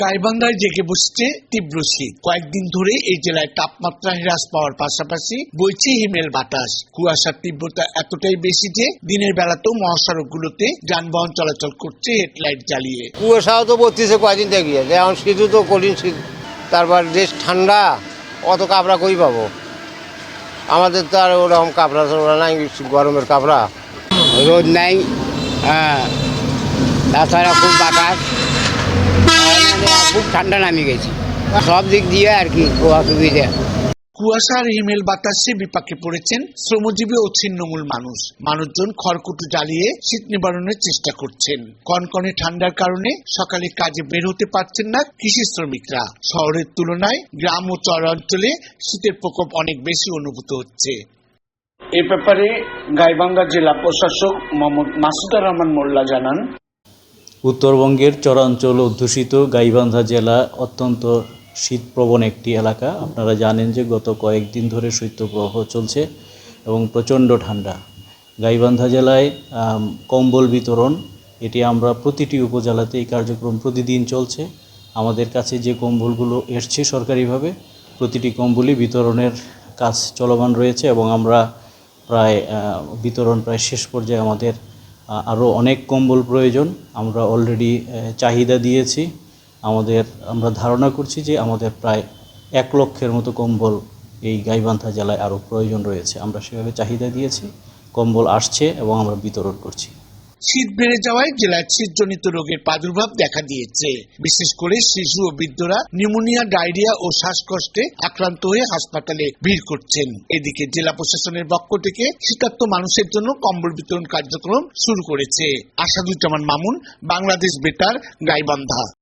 গাইবান্ধায় জেগে বসছে তীব্র শীত। কয়েকদিন ধরে এই জেলায় তাপমাত্রা হ্রাস পাওয়ার পাশাপাশি বইছে হিমেল বাতাস। কুয়াশার তীব্রতা এতটাই বেশি যে দিনের বেলাতেও মহাসড়কগুলোতে যানবাহন চলাচল করছে হেডলাইট জ্বালিয়ে। কুয়াশাও তো পড়তেছে কয়েকদিন থেকে এখন শীতও তো কঠিন শীত। তারপর দেশ ঠান্ডা, অত কাপড়া কই পাবো? আমাদের তো আর ওরকম কাপড়া টাপড়া নাই গরমের কাপড়া। রোদ নাই হ্যাঁ। তাছাড়া খুব বাতাস। খুব ঠান্ডা নামে গেছে। সব দিক দিয়ে আর কি অসুবিধা। কুয়াশা আর হিমেল বাতাসে বিপাকে পড়েছেন শ্রমজীবী ও ছিন্নমূল মানুষ। মানুষজন খড়কুটো জ্বালিয়ে শীত নিবারণের চেষ্টা করছেন। কনকনে ঠান্ডার কারণে সকালে কাজে বের হতে পারছেন না কৃষি শ্রমিকরা। শহরের তুলনায় গ্রাম ও চরাঞ্চলে শীতের প্রকোপ অনেক বেশি অনুভূত হচ্ছে। এ ব্যাপারে গাইবান্ধা জেলা প্রশাসক মোহাম্মদ মাসুদুর রহমান মোল্লা জানান উত্তরবঙ্গের চরাঞ্চল অধ্যুষিত গাইবান্ধা জেলা অত্যন্ত শীতপ্রবণ একটি এলাকা। আপনারা জানেন যে গত কয়েকদিন ধরে শৈত্যপ্রবাহ চলছে এবং প্রচণ্ড ঠান্ডা। গাইবান্ধা জেলায় কম্বল বিতরণ, এটি আমরা প্রতিটি উপজেলাতে এই কার্যক্রম প্রতিদিন চলছে। আমাদের কাছে যে কম্বলগুলো এসছে সরকারিভাবে, প্রতিটি কম্বলই বিতরণের কাজ চলমান রয়েছে এবং আমরা প্রায় বিতরণ প্রায় শেষ পর্যায়ে আমাদের আরও অনেক কম্বল প্রয়োজন। আমরা অলরেডি চাহিদা দিয়েছি। আমাদের, আমরা ধারণা করছি যে আমাদের প্রায় এক লক্ষের মতো কম্বল এই গাইবান্ধা জেলায় আরও প্রয়োজন রয়েছে। আমরা সেভাবে চাহিদা দিয়েছি। কম্বল আসছে এবং আমরা বিতরণ করছি। শীত বেড়ে যাওয়ায় জেলায় শীতজনিত রোগের প্রাদুর্ভাব দেখা দিয়েছে। বিশেষ করে শিশু ও বৃদ্ধরা নিউমোনিয়া, ডায়রিয়া ও শ্বাসকষ্টে আক্রান্ত হয়ে হাসপাতালে ভিড় করছেন। এদিকে জেলা প্রশাসনের পক্ষ থেকে শীতার্থ মানুষের জন্য কম্বল বিতরণ কার্যক্রম শুরু করেছে। আসাদুজ্জামান মামুন, বাংলাদেশ বেতার, গাইবান্ধা।